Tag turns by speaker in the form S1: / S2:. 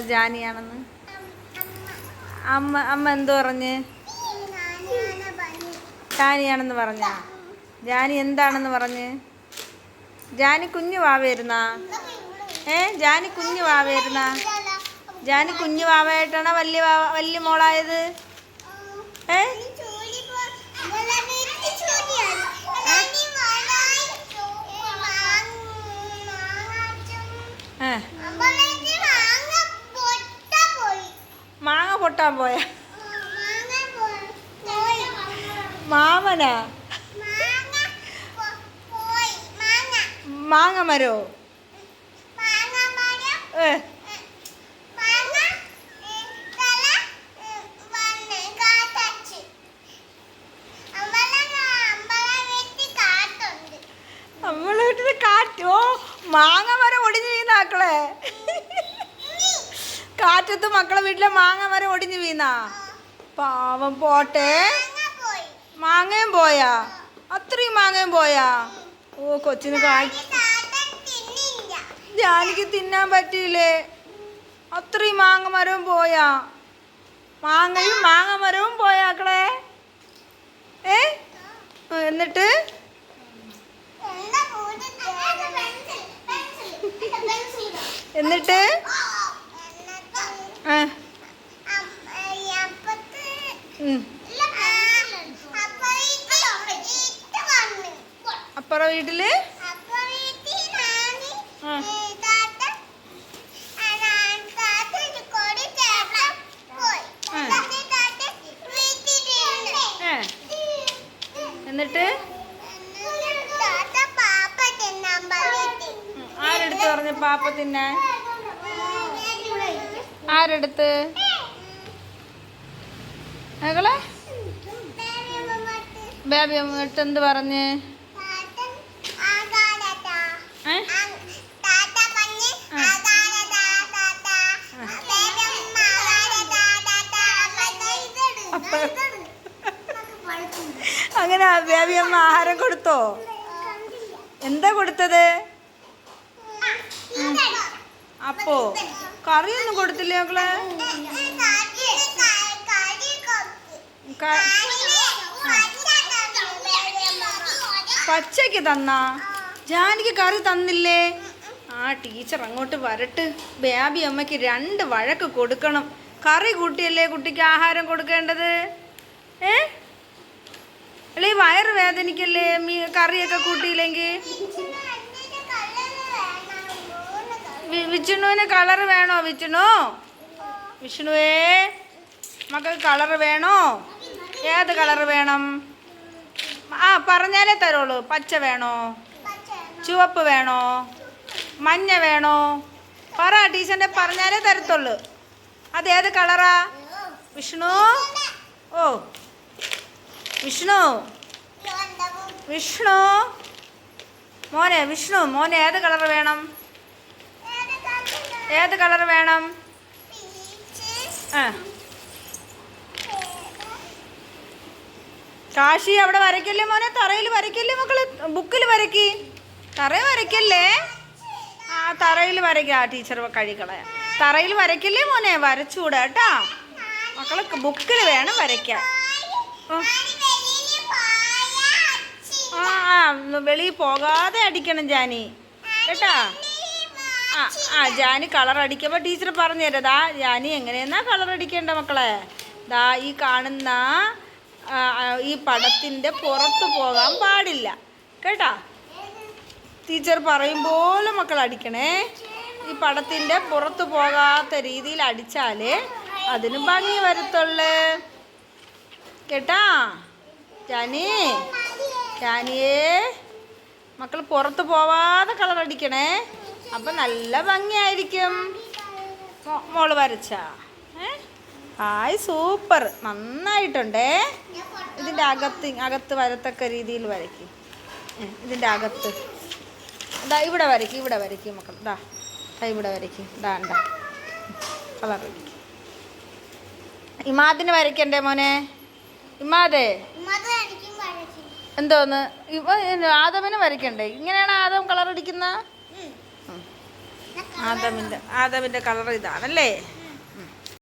S1: ജാനിയാണെന്ന്? അമ്മ അമ്മ എന്തു പറഞ്ഞ്? ജാനിയാണെന്ന് പറഞ്ഞ? ജാനി എന്താണെന്ന് പറഞ്ഞ്? ജാനി കുഞ്ഞു വാവയായിരുന്ന ഏ ജാനി കുഞ്ഞു വാവയായിരുന്ന ജാനി കുഞ്ഞു വാവയായിട്ടാണോ വലിയ വാവ വലിയ മോളായത്? ഏ? പൊട്ടാൻ പോയ? മാമനാ? മാങ്ങ മരോ? നമ്മളെ വീട്ടിൽ കാറ്റോ മാങ്ങ മരം ഒടിഞ്ഞു വീണാക്കളെ കാറ്റത്ത് മക്കളെ വീട്ടിലെ മാങ്ങ മരം ഒടിഞ്ഞു വീണാ. പാവം പോട്ടെ. മാങ്ങയും പോയാ? അത്രയും മാങ്ങയും പോയാ? ഓ കൊച്ചിന് ജാനിക്ക് തിന്നാൻ പറ്റിയില്ലേ? അത്രയും മാങ്ങ മരവും പോയാ? മാങ്ങയും മാങ്ങ മരവും പോയാക്കളെ ഏ? എന്നിട്ട്? എന്നിട്ട്? അപ്പുറ വീട്ടിൽ എന്നിട്ട് ആരെടുത്ത് പറഞ്ഞു പാപ്പ തിന്നാൻ ആരെടുത്ത് മകളെ ബേബി അമ്മ എന്ത് പറഞ്ഞ് അങ്ങനെ ബേബി അമ്മ ആഹാരം കൊടുത്തോ? എന്താ കൊടുത്തത്? അപ്പോ കറിയൊന്നും കൊടുത്തില്ല മക്കളെ? പച്ചയ്ക്ക് തന്നാ? ജാനിക്ക് കറി തന്നില്ലേ? ആ ടീച്ചർ അങ്ങോട്ട് വരട്ട്. ബാബി അമ്മയ്ക്ക് രണ്ട് വഴക്ക് കൊടുക്കണം. കറി കൂട്ടിയല്ലേ കുട്ടിക്ക് ആഹാരം കൊടുക്കേണ്ടത്? ഏ? ഈ വയറ് വേദനിക്കല്ലേ? കറിയൊക്കെ കൂട്ടിയില്ലെങ്കിൽ? വിഷ്ണുവിന് കളർ വേണോ? വിഷ്ണു? വിഷ്ണുവേ മക്കൾക്ക് കളർ വേണോ? ഏത് കളർ വേണം? ആ പറഞ്ഞാലേ തരുള്ളൂ. പച്ച വേണോ? ചുവപ്പ് വേണോ? മഞ്ഞ വേണോ? പറ ടീച്ചറിന്റെ പറഞ്ഞാലേ തരത്തുള്ളൂ. അതേത് കളറാ? വിഷ്ണു? ഓ. വിഷ്ണു. വിഷ്ണു. മോനെ വിഷ്ണു മോനെ ഏത് കളർ വേണം? ഏത് കളർ വേണം? ആ. കാശി അവിടെ വരയ്ക്കല്ലേ മോനെ? തറയിൽ വരയ്ക്കല്ലേ മക്കൾ? ബുക്കിൽ വരയ്ക്കി. തറയിൽ വരയ്ക്കല്ലേ? ആ തറയിൽ വരയ്ക്ക. ടീച്ചർ കഴിക്കളയാ തറയിൽ വരയ്ക്കല്ലേ മോനെ? വരച്ചുകൂടാ കേട്ടാ. മക്കൾ ബുക്കിൽ വേണം വരയ്ക്കാൻ. ആ. ആ വെളിയിൽ പോകാതെ അടിക്കണം ജാനി. കേട്ടാ? ആ ആ ജാനി കളർ അടിക്കുമ്പോൾ ടീച്ചർ പറഞ്ഞു തരാം. ദാ ജാനി എങ്ങനെയെന്നാ കളർ അടിക്കേണ്ട മക്കളെ? ദാ ഈ കാണുന്ന ഈ പടത്തിന്റെ പുറത്ത് പോകാൻ പാടില്ല. കേട്ടാ? ടീച്ചർ പറയും പോലെ മക്കൾ അടിക്കണേ. ഈ പടത്തിന്റെ പുറത്ത് പോകാത്ത രീതിയിൽ അടിച്ചാലേ അതിന് ഭംഗി വരത്തുള്ളേ. കേട്ടാ? ജാനി? ജാനിയേ മക്കൾ പുറത്ത് പോവാതെ കളർ അടിക്കണേ അപ്പം നല്ല ഭംഗിയായിരിക്കും. മോൾ വരച്ച? Hi super. നന്നായിട്ടുണ്ടേ. ഇതിന്റെ അകത്ത് അകത്ത് വരത്തക്ക രീതിയിൽ വരയ്ക്കും. ഇതിന്റെ അകത്ത്. ഇതാ ഇവിടെ വരയ്ക്കും ഇവിടെ വരയ്ക്കും മക്കൾ ഇതാ ഇവിടെ വരയ്ക്കും. ഇതാ ഉണ്ടാ കളർ ഇമാദിന് വരയ്ക്കണ്ടേ മോനെ? ഇമാദേ എന്തോന്ന്? ഇപ്പൊ ആദമിന് വരയ്ക്കണ്ടേ? ഇങ്ങനെയാണ് ആദം കളർ അടിക്കുന്ന ആദമിന്റെ ആദമിന്റെ കളർ ഇതാണല്ലേ?